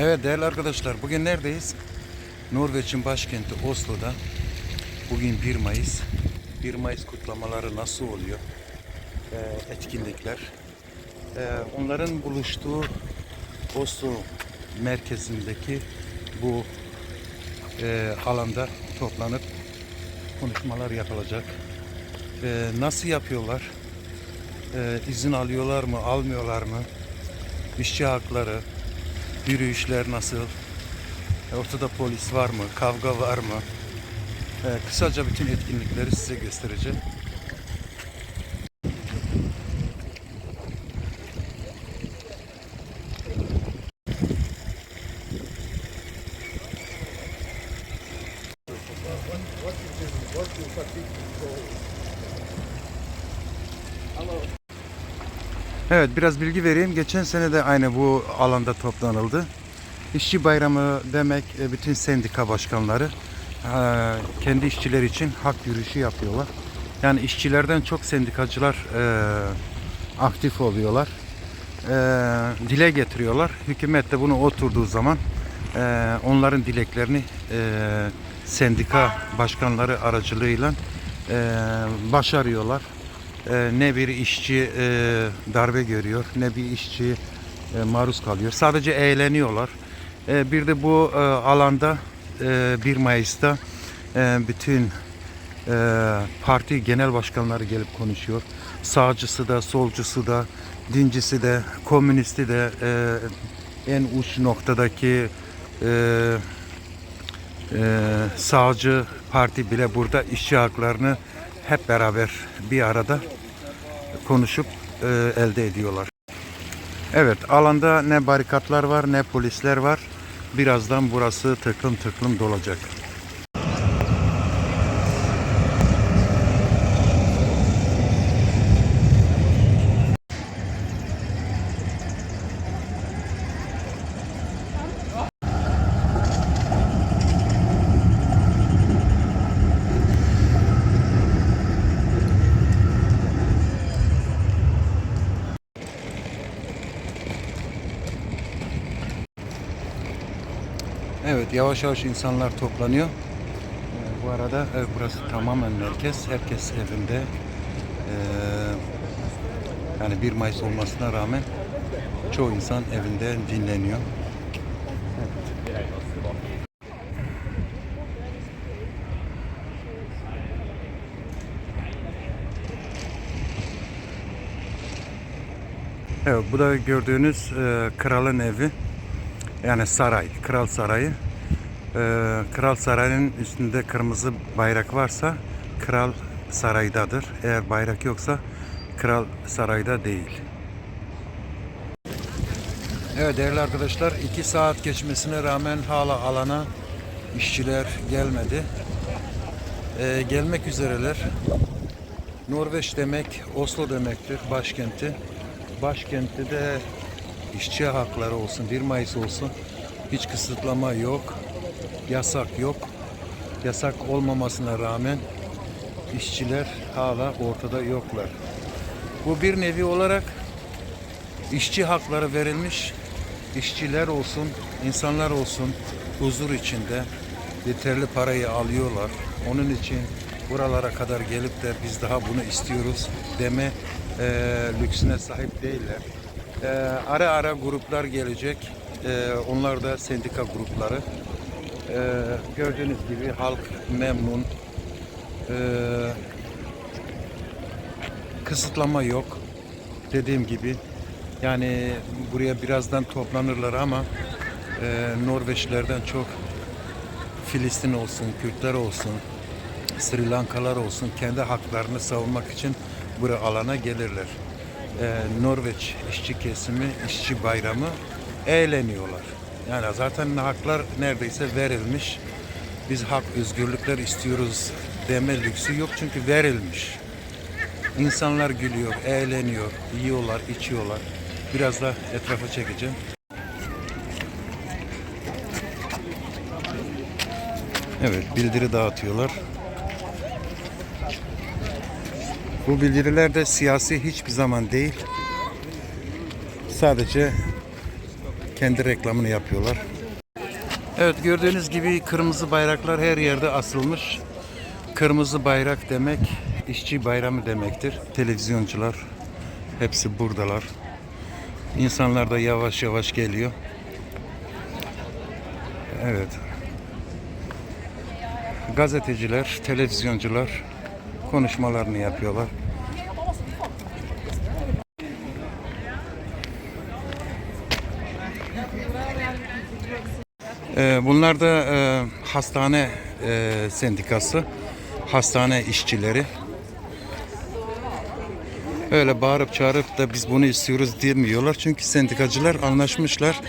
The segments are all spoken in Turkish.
Evet değerli arkadaşlar bugün neredeyiz? Norveç'in başkenti Oslo'da. Bugün 1 Mayıs. 1 Mayıs kutlamaları nasıl oluyor? Ee, etkinlikler. Ee, onların buluştuğu Oslo merkezindeki bu e, alanda toplanıp konuşmalar yapılacak. Ee, nasıl yapıyorlar? Ee, izin alıyorlar mı, almıyorlar mı? İşçi hakları, yürüyüşler nasıl? Ortada polis var mı? Kavga var mı? E, kısaca bütün etkinlikleri size göstereceğim. Evet biraz bilgi vereyim. Geçen sene de aynı bu alanda toplanıldı. İşçi bayramı demek e, bütün sendika başkanları e, kendi işçiler için hak yürüyüşü yapıyorlar. Yani işçilerden çok sendikacılar e, aktif oluyorlar. Dile getiriyorlar. Hükümet de bunu oturduğu zaman onların dileklerini sendika başkanları aracılığıyla başarıyorlar. E, ne bir işçi e, darbe görüyor, ne bir işçi e, maruz kalıyor. Sadece eğleniyorlar. Bir de bu alanda e, 1 Mayıs'ta bütün parti genel başkanları gelip konuşuyor. Sağcısı da, solcusu da, dincisi de, komünisti de en uç noktadaki sağcı parti bile burada işçi haklarını hep beraber bir arada konuşup e, elde ediyorlar. Evet alanda ne barikatlar var ne polisler var. Birazdan burası tıklım tıklım dolacak. Evet yavaş yavaş insanlar toplanıyor. Ee, bu arada e, burası tamamen merkez. Herkes evinde. Ee, yani 1 Mayıs olmasına rağmen çoğu insan evinde dinleniyor. Evet bu da gördüğünüz e, kralın evi. Yani saray, kral sarayı. Ee, kral sarayının üstünde kırmızı bayrak varsa kral saraydadır. Eğer bayrak yoksa kral sarayda değil. Evet değerli arkadaşlar 2 saat geçmesine rağmen hala alana işçiler gelmedi. Ee, gelmek üzereler. Norveç demek Oslo demektir başkenti. Başkentte de işçi hakları olsun, 1 Mayıs olsun hiç kısıtlama yok, yasak yok. Yasak olmamasına rağmen işçiler hala ortada yoklar. Bu bir nevi olarak işçi hakları verilmiş, işçiler olsun, insanlar olsun huzur içinde yeterli parayı alıyorlar. Onun için buralara kadar gelip de biz daha bunu istiyoruz deme e, lüksüne sahip değiller. Ee, ara ara gruplar gelecek. Ee, onlar da sendika grupları. Ee, gördüğünüz gibi halk memnun. Ee, kısıtlama yok. Dediğim gibi yani buraya birazdan toplanırlar ama e, Norveçlerden çok Filistin olsun, Kürtler olsun, Sri Lankalar olsun kendi haklarını savunmak için buraya alana gelirler e, Norveç işçi kesimi, işçi bayramı eğleniyorlar. Yani zaten haklar neredeyse verilmiş. Biz hak, özgürlükler istiyoruz deme lüksü yok çünkü verilmiş. İnsanlar gülüyor, eğleniyor, yiyorlar, içiyorlar. Biraz da etrafa çekeceğim. Evet, bildiri dağıtıyorlar. Bu bildiriler de siyasi hiçbir zaman değil. Sadece kendi reklamını yapıyorlar. Evet gördüğünüz gibi kırmızı bayraklar her yerde asılmış. Kırmızı bayrak demek işçi bayramı demektir. Televizyoncular hepsi buradalar. İnsanlar da yavaş yavaş geliyor. Evet. Gazeteciler, televizyoncular konuşmalarını yapıyorlar. Bunlar da e, hastane e, sendikası, hastane işçileri. Öyle bağırıp çağırıp da biz bunu istiyoruz demiyorlar. Çünkü sendikacılar anlaşmışlar.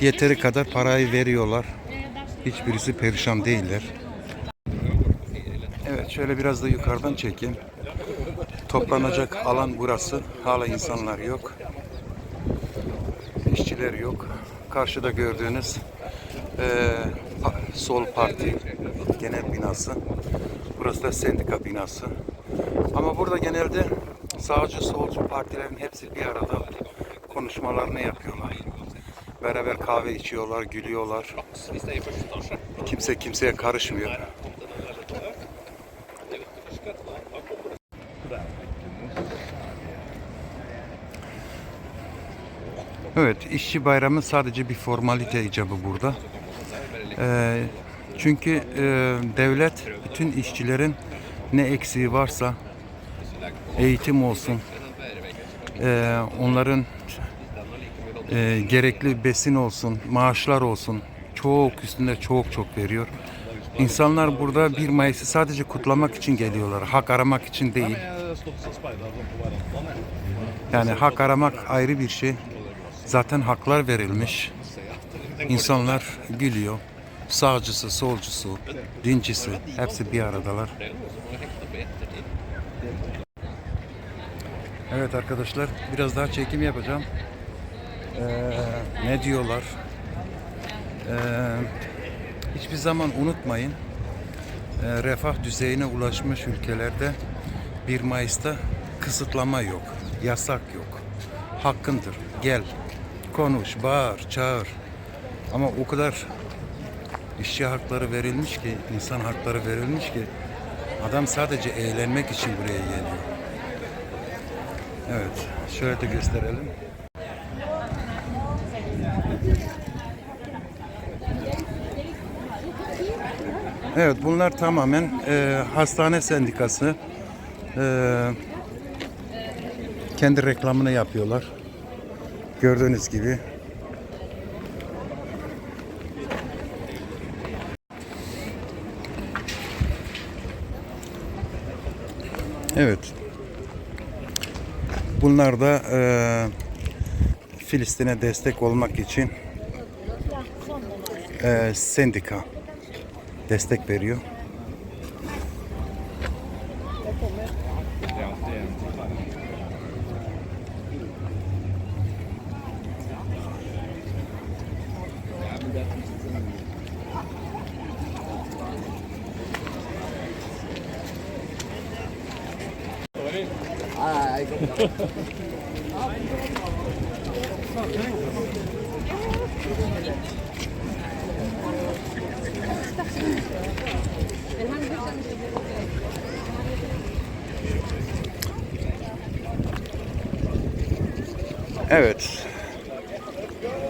Yeteri kadar parayı veriyorlar. Hiçbirisi perişan değiller. Evet şöyle biraz da yukarıdan çekeyim. Toplanacak alan burası. Hala insanlar yok. İşçiler yok. Karşıda gördüğünüz pa- Sol Parti genel binası. Burası da sendika binası. Ama burada genelde sağcı solcu partilerin hepsi bir arada konuşmalarını yapıyorlar. Beraber kahve içiyorlar, gülüyorlar. Kimse kimseye karışmıyor. Evet, işçi bayramı sadece bir formalite icabı burada. Ee, çünkü e, devlet bütün işçilerin ne eksiği varsa eğitim olsun, e, onların e, gerekli besin olsun, maaşlar olsun çok üstünde çok çok veriyor. İnsanlar burada 1 Mayıs'ı sadece kutlamak için geliyorlar. Hak aramak için değil. Yani hak aramak ayrı bir şey. Zaten haklar verilmiş. İnsanlar gülüyor. Sağcısı, solcusu, dincisi hepsi bir aradalar. Evet arkadaşlar biraz daha çekim yapacağım. Ee, ne diyorlar? Ee, hiçbir zaman unutmayın. Ee, refah düzeyine ulaşmış ülkelerde 1 Mayıs'ta kısıtlama yok, yasak yok. Hakkındır. Gel, konuş, bağır, çağır. Ama o kadar işçi hakları verilmiş ki, insan hakları verilmiş ki adam sadece eğlenmek için buraya geliyor. Evet, şöyle de gösterelim. Evet, bunlar tamamen e, hastane sendikası. E, kendi reklamını yapıyorlar. Gördüğünüz gibi. Evet. Bunlar da e, Filistin'e destek olmak için e, sendika destek veriyor. Evet.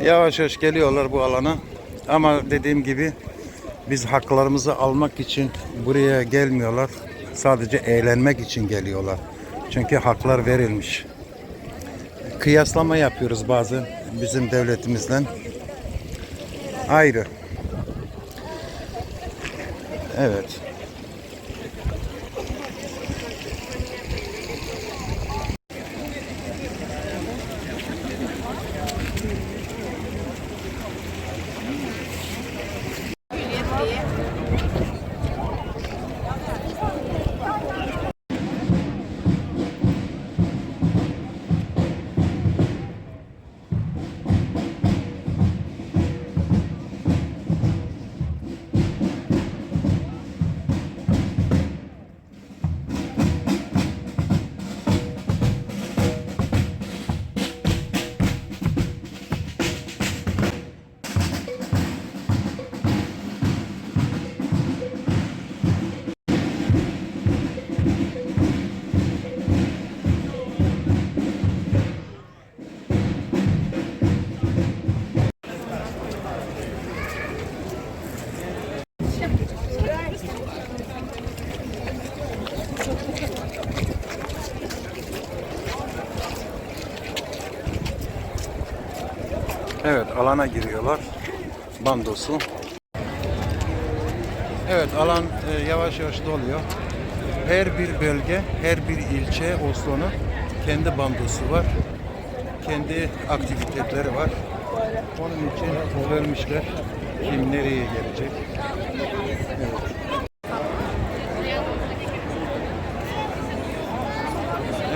Yavaş yavaş geliyorlar bu alana. Ama dediğim gibi biz haklarımızı almak için buraya gelmiyorlar. Sadece eğlenmek için geliyorlar. Çünkü haklar verilmiş. Kıyaslama yapıyoruz bazı bizim devletimizle. Ayrı. Evet. Evet alana giriyorlar. Bandosu. Evet alan e, yavaş yavaş doluyor. Her bir bölge, her bir ilçe Oslo'nun kendi bandosu var. Kendi aktiviteleri var. Onun için bölmüşler. Kim nereye gelecek. Evet.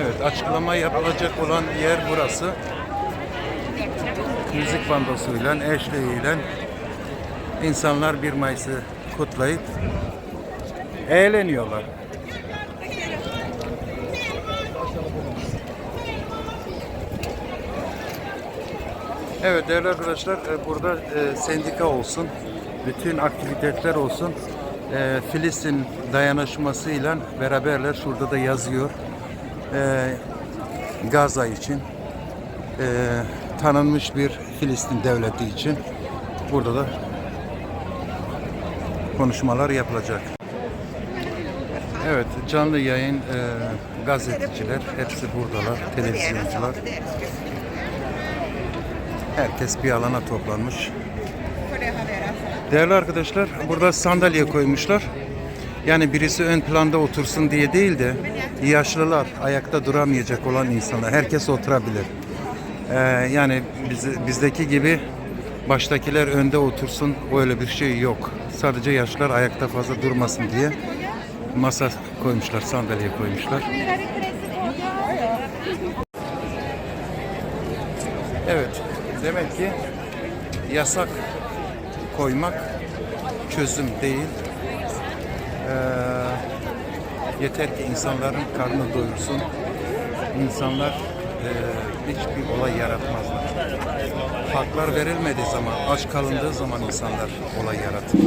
Evet açıklama yapılacak olan yer burası. Müzik bandosuyla, eşliğiyle insanlar 1 Mayıs'ı kutlayıp eğleniyorlar. Evet değerli arkadaşlar e, burada e, sendika olsun, bütün aktiviteler olsun. E, Filistin dayanışmasıyla beraberler şurada da yazıyor. Gaza için tanınmış bir Filistin devleti için burada da konuşmalar yapılacak. Evet canlı yayın e, gazeteciler hepsi buradalar, televizyoncular. Herkes bir alana toplanmış. Değerli arkadaşlar burada sandalye koymuşlar. Yani birisi ön planda otursun diye değil de yaşlılar, ayakta duramayacak olan insanlar. Herkes oturabilir. Ee, yani biz, bizdeki gibi baştakiler önde otursun öyle bir şey yok. Sadece yaşlılar ayakta fazla durmasın diye masa koymuşlar, sandalye koymuşlar. Evet, demek ki yasak koymak çözüm değil. Ee, yeter ki insanların karnı doyursun. İnsanlar e, hiçbir olay yaratmazlar. Haklar verilmediği zaman, aç kalındığı zaman insanlar olay yaratır.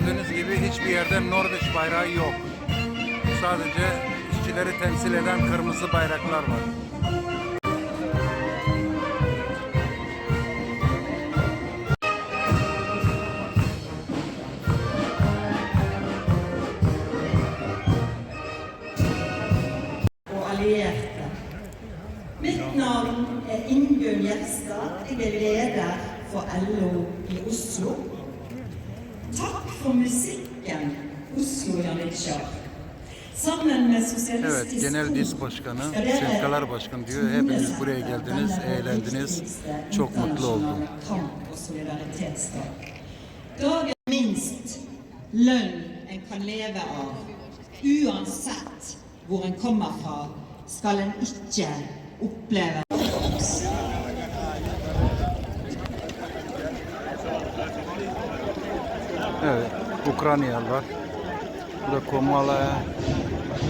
Gördüğünüz gibi hiçbir yerde Norveç bayrağı yok. Sadece işçileri temsil eden kırmızı bayraklar var. Evet, Genel Dis Başkanı, Sevkalar Başkanı diyor. Hepiniz buraya geldiniz, eğlendiniz. viktigste Çok mutlu oldum. minst lønn en kan leve av, uansett hvor en kommer fra, skal en ikke oppleve Evet, Ukraynalılar. Bu da Komala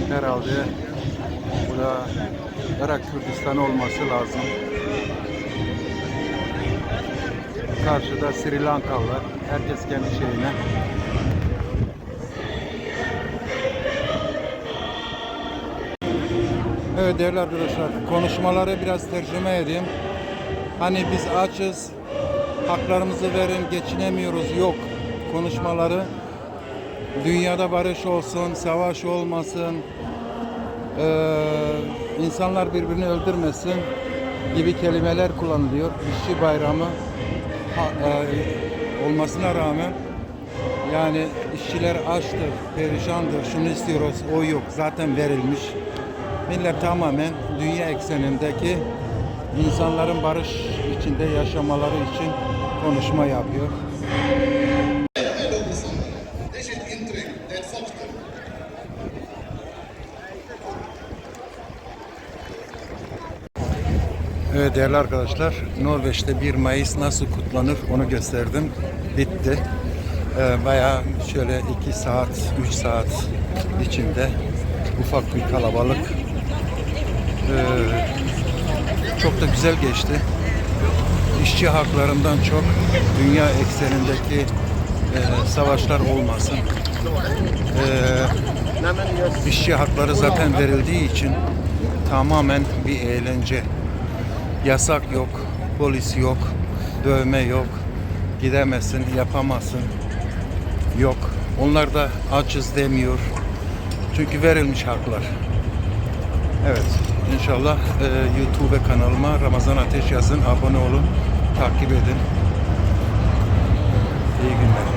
herhalde. Bu da Irak Kürdistan olması lazım. Karşıda Sri Lankalılar. Herkes kendi şeyine. Evet değerli arkadaşlar konuşmaları biraz tercüme edeyim. Hani biz açız, haklarımızı verin, geçinemiyoruz yok konuşmaları. Dünyada barış olsun, savaş olmasın, eee, insanlar birbirini öldürmesin gibi kelimeler kullanılıyor. İşçi bayramı ha- eee, olmasına rağmen yani işçiler açtır, perişandır, şunu istiyoruz, o yok zaten verilmiş. Millet tamamen dünya eksenindeki insanların barış içinde yaşamaları için konuşma yapıyor. Evet değerli arkadaşlar, Norveç'te 1 Mayıs nasıl kutlanır onu gösterdim. Bitti. Ee, bayağı şöyle 2 saat, 3 saat içinde ufak bir kalabalık. Ee, çok da güzel geçti. İşçi haklarından çok dünya eksenindeki e, savaşlar olmasın. E, işçi hakları zaten verildiği için tamamen bir eğlence. Yasak yok, polis yok, dövme yok, gidemezsin, yapamazsın. Yok. Onlar da açız demiyor. Çünkü verilmiş haklar. Evet. İnşallah e, YouTube kanalıma Ramazan Ateş yazın, abone olun, takip edin. İyi günler.